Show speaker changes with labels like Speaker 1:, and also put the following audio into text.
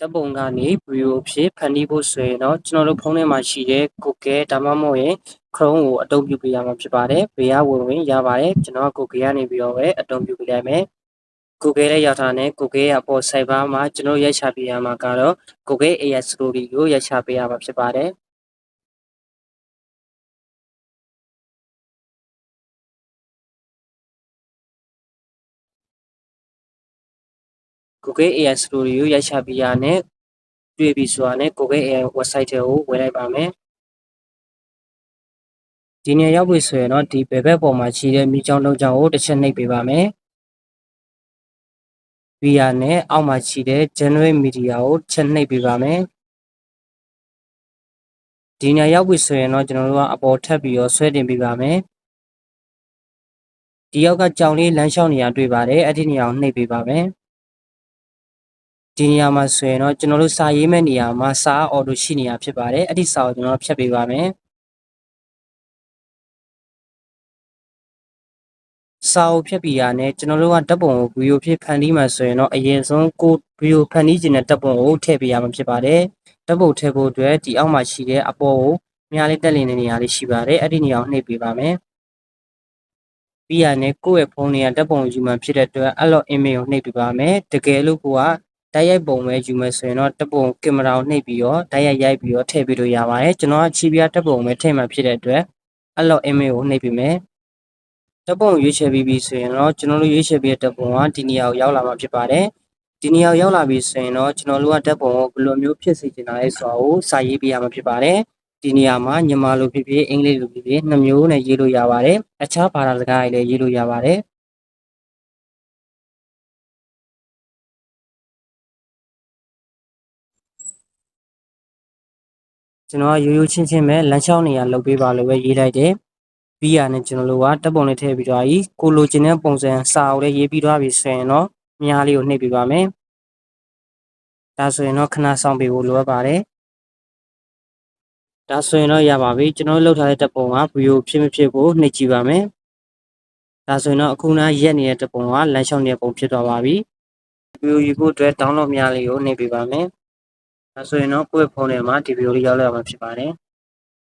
Speaker 1: ဓာတ်ပုံကနေဗီဒီယိုအဖြစ်ဖန်တီးဖို့ဆိုရင်တော့ကျွန်တော်တို့ဖုန်းထဲမှာရှိတဲ့ Google ဒါမှမဟုတ်ရင် Chrome ကိုအသုံးပြုပေးရမှာဖြစ်ပါတယ်။ဘေးကဝင်ဝင်ရပါတယ်။ကျွန်တော်က Google ကနေပြီးတော့ပဲအသုံးပြုပေးလိုက်မယ်။ Google ရဲ့ရောက်တာနဲ့ Google ရဲ့အပေါ် Cyber မှာကျွန်တော်ရိုက်ချပေးရမှာကတော့ Google AI Story ကိုရိုက်ချပေးရမှာဖြစ်ပါတယ်။ Google AI Story ကိုရိုက်ချပေးရနဲ့တွေ့ပြီဆိုတာနဲ့ Google AI website ထဲကိုဝင်လိုက်ပါမယ်ဒီနေရာရောက်ပြီဆိုရင်တော့ဒီဘယ်ဘက်ပေါ်မှာရှိတဲ့မိချောင်းလုံးချောင်းကိုတစ်ချက်နှိပ်ပေးပါမယ် VR နဲ့အောက်မှာရှိတဲ့ Generate Media ကိုချက်နှိပ်ပေးပါမယ်ဒီနေရာရောက်ပြီဆိုရင်တော့ကျွန်တော်တို့ကအပေါ်ထပ်ပြီးတော့ဆွဲတင်ပေးပါမယ်ဒီရောက်ကကြောင်လေးလမ်းလျှောက်နေရတွေ့ပါတယ်အဲ့ဒီနေရာကိုနှိပ်ပေးပါမယ် ဒီနေရာမှာဆိုရင်တော့ကျွန်တော်တို့စာရေးမဲ့နေရာမှာစာအော်တိုရှိနေရဖြစ်ပါတယ်အဲ့ဒီစာကိုကျွန်တော်ဖြတ်ပေးပါမယ်စာအုပ်ဖြတ်ပြီးရနဲ့ကျွန်တော်တို့ကဓာတ်ပုံကိုဗီဒီယိုဖြစ်ဖန်တီးမှဆိုရင်တော့အရင်ဆုံးကိုဗီဒီယိုဖန်တီးခြင်းတဲ့ဓာတ်ပုံကိုထည့်ပေးရမှာဖြစ်ပါတယ်ဓာတ်ပုံထည့်ဖို့အတွက်ဒီအောက်မှာရှိတဲ့အပေါ်ကိုမြားလေးတက်လင်းနေနေရာလေးရှိပါတယ်အဲ့ဒီနေရာကိုနှိပ်ပေးပါမယ်ပြီးရနဲ့ကိုယ့်ရဲ့ဖုန်းတွေကဓာတ်ပုံယူမှဖြစ်တဲ့အတွက်အဲ့လို image ကိုနှိပ်ပေးပါမယ်တကယ်လို့ကိုက တိုက်ရိုက်ပုံပဲယူမယ်ဆိုရင်တော့တပ်ပုံကင်မရာကိုနှိပ်ပြီးတော့တိုက်ရိုက်ရိုက်ပြီးတော့ထည့်ပေးလို့ရပါတယ်ကျွန်တော်ကချီပြတပ်ပုံပဲထည့်မှဖြစ်တဲ့အတွက်အဲ့လို image ကိုနှိပ်ပေးမယ်တပ်ပုံရွေးချယ်ပြီးပြီဆိုရင်တော့ကျွန်တော်တို့ရွေးချယ်ပြီးတဲ့တပ်ပုံကဒီနေရာကိုရောက်လာမှာဖြစ်ပါတယ်ဒီနေရာကိုရောက်လာပြီဆိုရင်တော့ကျွန်တော်တို့ကတပ်ပုံကိုဘယ်လိုမျိုးဖြစ်စေချင်တာလဲဆိုတာကိုစာရေးပေးရမှာဖြစ်ပါတယ်ဒီနေရာမှာညီမလိုဖြစ်ဖြစ်အင်္ဂလိပ်လိုဖြစ်ဖြစ်နှစ်မျိုးနဲ့ရေးလို့ရပါတယ်အခြားဘာသာစကားတွေလည်းရေးလို့ရပါတယ် ကျွန်တော်ကရိုးရိုးချင်းချင်းပဲလမ်းလျှောက်နေရလုပ်ပေးပါလို့ပဲရေးလိုက်တယ်ပြီးရနဲ့ကျွန်တော်တို့ကတပ်ပုံလေးထည့်ပြီးတော့ကြီးကိုလိုချင်တဲ့ပုံစံစာအုပ်လေးရေးပြီးသွားပြီဆိုရင်တော့မြားလေးကိုနှိပ်ပေးပါမယ်ဒါဆိုရင်တော့ခဏဆောင်ပေးဖို့လိုအပ်ပါတယ်ဒါဆိုရင်တော့ရပါပြီကျွန်တော်လှုပ်ထားတဲ့တပ်ပုံကဗီဒီယိုဖြစ်မဖြစ်ကိုနှိပ်ကြည့်ပါမယ်ဒါဆိုရင်တော့အခုနားရက်နေတဲ့တပ်ပုံကလမ်းလျှောက်နေတဲ့ပုံဖြစ်သွားပါပြီဗီဒီယိုယူဖို့အတွက် download များလေးကိုနှိပ်ပေးပါမယ် ဒါဆိုရင်တော့ကိုယ့်ဖုန်းထဲမှာဒီဗီဒီယိုလေးရောက်လာမှာဖြစ်ပါတယ်